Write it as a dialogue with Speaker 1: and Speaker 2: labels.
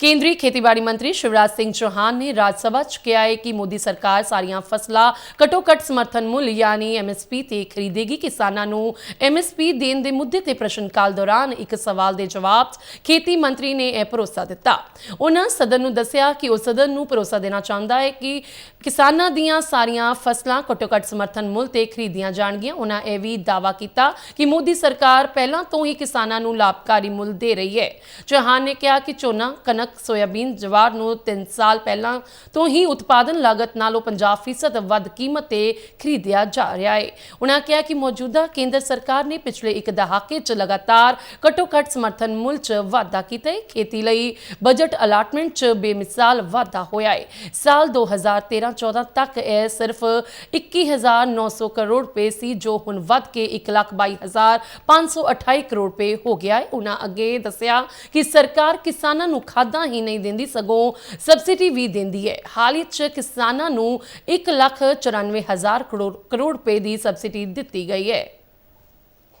Speaker 1: ਕੇਂਦਰੀ ਖੇਤੀਬਾੜੀ ਮੰਤਰੀ ਸ਼ਿਵਰਾਜ ਸਿੰਘ ਚੌਹਾਨ ਨੇ ਰਾਜ ਸਭਾ 'ਚ ਕਿਹਾ ਹੈ ਕਿ ਮੋਦੀ ਸਰਕਾਰ ਸਾਰੀਆਂ ਫਸਲਾਂ ਘੱਟੋ-ਘੱਟ ਸਮਰਥਨ ਮੁੱਲ ਯਾਨੀ ਐਮਐਸਪੀ ਤੇ ਖਰੀਦੇਗੀ ਕਿਸਾਨਾਂ ਨੂੰ ਐਮਐਸਪੀ ਦੇਣ ਦੇ ਮੁੱਦੇ ਤੇ ਪ੍ਰਸ਼ਨ ਕਾਲ ਦੌਰਾਨ ਇੱਕ ਸਵਾਲ ਦੇ ਜਵਾਬ 'ਚ ਖੇਤੀ ਮੰਤਰੀ ਨੇ ਇਹ ਭਰੋਸਾ ਦਿੱਤਾ ਉਹਨਾਂ ਸਦਨ ਨੂੰ ਦੱਸਿਆ ਕਿ ਉਹ ਸਦਨ ਨੂੰ ਭਰੋਸਾ ਦੇਣਾ ਚਾਹੁੰਦਾ ਹੈ ਕਿ ਕਿਸਾਨਾਂ ਦੀਆਂ ਸਾਰੀਆਂ ਫਸਲਾਂ ਘੱਟੋ-ਘੱਟ ਸਮਰਥਨ ਮੁੱਲ ਤੇ ਖਰੀਦੀਆਂ ਜਾਣਗੀਆਂ ਉਹਨਾਂ ਇਹ ਵੀ ਦਾਅਵਾ ਕੀਤਾ ਕਿ ਮੋਦੀ ਸਰਕਾਰ ਪਹਿਲਾਂ ਤੋਂ ਹੀ ਕਿਸਾਨਾਂ ਨੂੰ ਲਾਭਕਾਰੀ ਮੁੱਲ ਦੇ ਰਹੀ ਹੈ ਚੌਹਾਨ ਨੇ ਕਿਹਾ ਕਿ ਝੋਨਾ ਕਣਕ ਸੋਇਆਬੀਨ ਜਵਾਰ ਨੂੰ 3 ਸਾਲ ਪਹਿਲਾਂ ਤੋਂ ਹੀ ਉਤਪਾਦਨ ਲਾਗਤ ਨਾਲੋਂ 50% ਵੱਧ ਕੀਮਤ ਤੇ ਖਰੀਦਿਆ ਜਾ ਰਿਹਾ ਹੈ। ਉਹਨਾਂ ਕਿਹਾ ਕਿ ਮੌਜੂਦਾ ਕੇਂਦਰ ਸਰਕਾਰ ਨੇ ਪਿਛਲੇ ਇੱਕ ਦਹਾਕੇ 'ਚ ਲਗਾਤਾਰ ਘੱਟੋ-ਘੱਟ ਸਮਰਥਨ ਮੁੱਲ 'ਚ ਵਾਧਾ ਕੀਤਾ ਹੈ। ਖੇਤੀ ਲਈ ਬਜਟ ਅਲਾਟਮੈਂਟ 'ਚ ਬੇਮਿਸਾਲ ਵਾਧਾ ਹੋਇਆ ਹੈ। ਸਾਲ 2013-14 ਤੱਕ ਇਹ ਸਿਰਫ 21900 ਕਰੋੜ ਰੁਪਏ ਸੀ, ਜੋ ਹੁਣ ਵੱਧ ਕੇ 122528 ਕਰੋੜ ਰੁਪਏ ਹੋ ਗਿਆ ਹੈ। ਉਹਨਾਂ ਅੱਗੇ ਦੱਸਿਆ ਕਿ ਸਰਕਾਰ ਕਿਸਾਨਾਂ ਨੂੰ ਖਾਦਾਂ ਹੀ ਨਹੀਂ ਦਿੰਦੀ, ਸਗੋਂ ਸਬਸਿਡੀ ਵੀ ਦਿੰਦੀ ਹੈ। ਹਾਲ ਹੀ 'ਚ ਕਿਸਾਨਾਂ ਨੂੰ 194000 ਕਰੋੜ ਕਰੋੜ ਰੁਪਏ ਦੀ ਸਬਸਿਡੀ ਦਿੱਤੀ ਗਈ ਹੈ।